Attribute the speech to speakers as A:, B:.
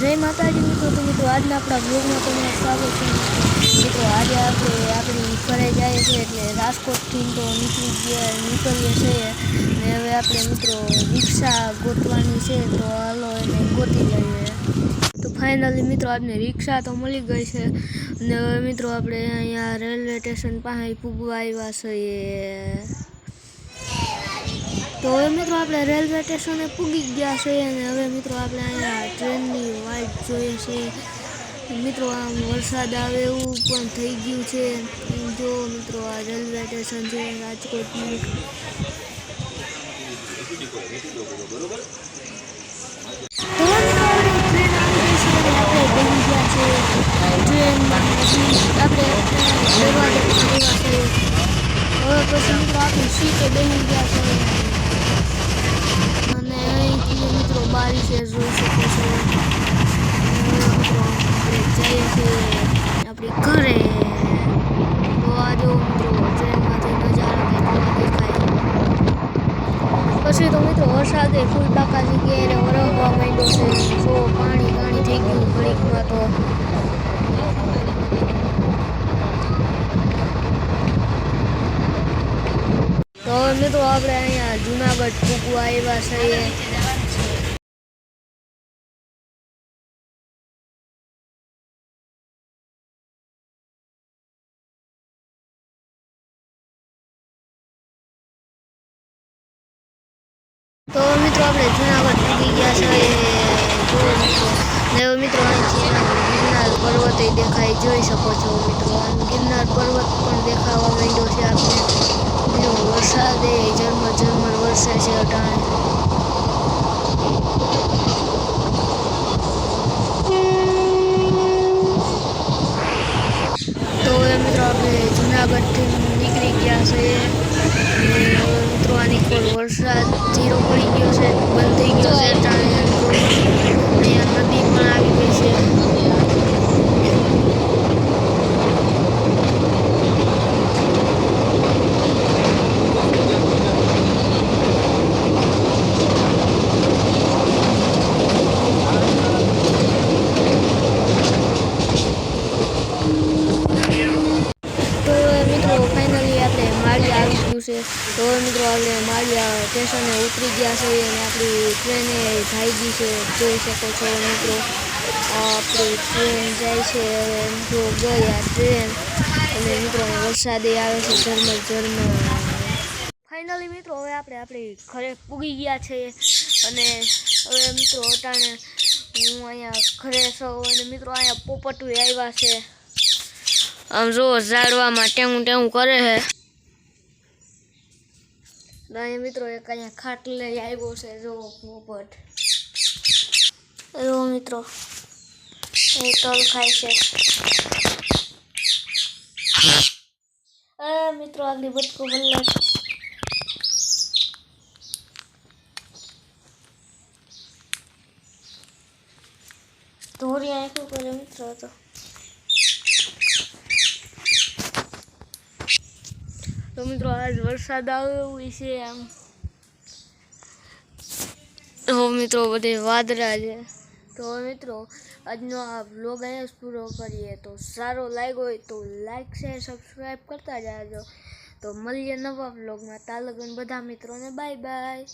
A: જય માતાજી મિત્રો, તો મિત્રો આજના આપણા બ્લોગમાં તમને સ્વાગત છે. મિત્રો, આજે આપણે આપણી ઘરે જઈએ છીએ એટલે રાજકોટથી તો નીકળી ગયા, નીકળીએ છીએ. ને હવે આપણે મિત્રો રિક્ષા ગોતવાની છે, તો હાલો એને ગોતી લઈએ. તો ફાઇનલી મિત્રો આપણે રિક્ષા તો મળી ગઈ છે. ને હવે મિત્રો આપણે અહીંયા રેલવે સ્ટેશન પાસે પૂગવા આવ્યા છીએ. તો હવે મિત્રો આપણે રેલવે સ્ટેશને પૂગી ગયા છીએ અને હવે મિત્રો આપણે અહીંયા ટ્રેનની વાટ જોઈએ છીએ મિત્રો, આમ વરસાદ આવે એવું પણ થઈ ગયું છે. જો મિત્રો, આ રેલવે સ્ટેશન છે, રાજકોટનું. છે છે છે હવે પછી મિત્રો આપણી સીટે બેસી ગયા છે. અને અહીંથી મિત્રો બારી છે, જોઈ શકો છો. આપણે જઈએ છીએ આપણે ઘરે તો આ જો મિત્રો ટ્રેનમાંથી નજારો કેટલો દેખાય. પછી તો મિત્રો વરસાદે ફૂલ પાકા જગ્યાએ વરસવા માંડ્યો છે. જો પાણી પાણી થઈ ગયું ઘડીકમાં તો. તો મિત્રો આપણે અહીંયા જુનાગઢ પૂકવા આવ્યા છીએ. તો મિત્રો આપણે જુનાગઢ પૂકી ગયા છે ને મિત્રો ગિરનાર પર્વત દેખાય, જોઈ શકો છો મિત્રો. ગિરનાર પર્વત પણ દેખાવા માંડ્યો છે. આપણે વરસાદ એ ઝરમર ઝરમર વરસે છે અટાણે 是 Zero 用它就是 છે. તો મિત્રો આપણે માળિયા સ્ટેશને ઉતરી ગયા છે અને આપણી ટ્રેને જાય ગઈ છે. જોઈ શકો છો મિત્રો. આપણી ટ્રેન જાય છે. હવે જો ગઈ આ ટ્રેન. અને મિત્રો વરસાદે આવે છે. ઝરમર ઝરમર. ફાઇનલી મિત્રો, હવે આપણે આપણી ઘરે પૂગી ગયા છે. અને હવે મિત્રો અટાણે હું અહીંયા ઘરે છું. અને મિત્રો, અહીંયા પોપટું આવ્યા છે. આમ જો ઝાડવામાં ટેવું ટેવું કરે છે. અહીંયા મિત્રો, એક અહીંયા ખાટલે આવ્યો છે, જો, પોપટ. જો, મિત્રો, એ તલ ખાય છે. મિત્રો, આગલી બટકો બદલે ધોરી આંખું કરે મિત્રો, તો. તો મિત્રો આજ વરસાદ આવ્યો છે આમ તો મિત્રો બધે વાદળા છે તો મિત્રો આજનો આ બ્લોગ અહીંયા પૂરો કરીએ તો સારો લાગ્યો હોય તો લાઈક શેર સબસ્ક્રાઈબ કરતા જાજો તો મળીએ નવા બ્લોગમાં તાલગન બધા મિત્રોને બાય બાય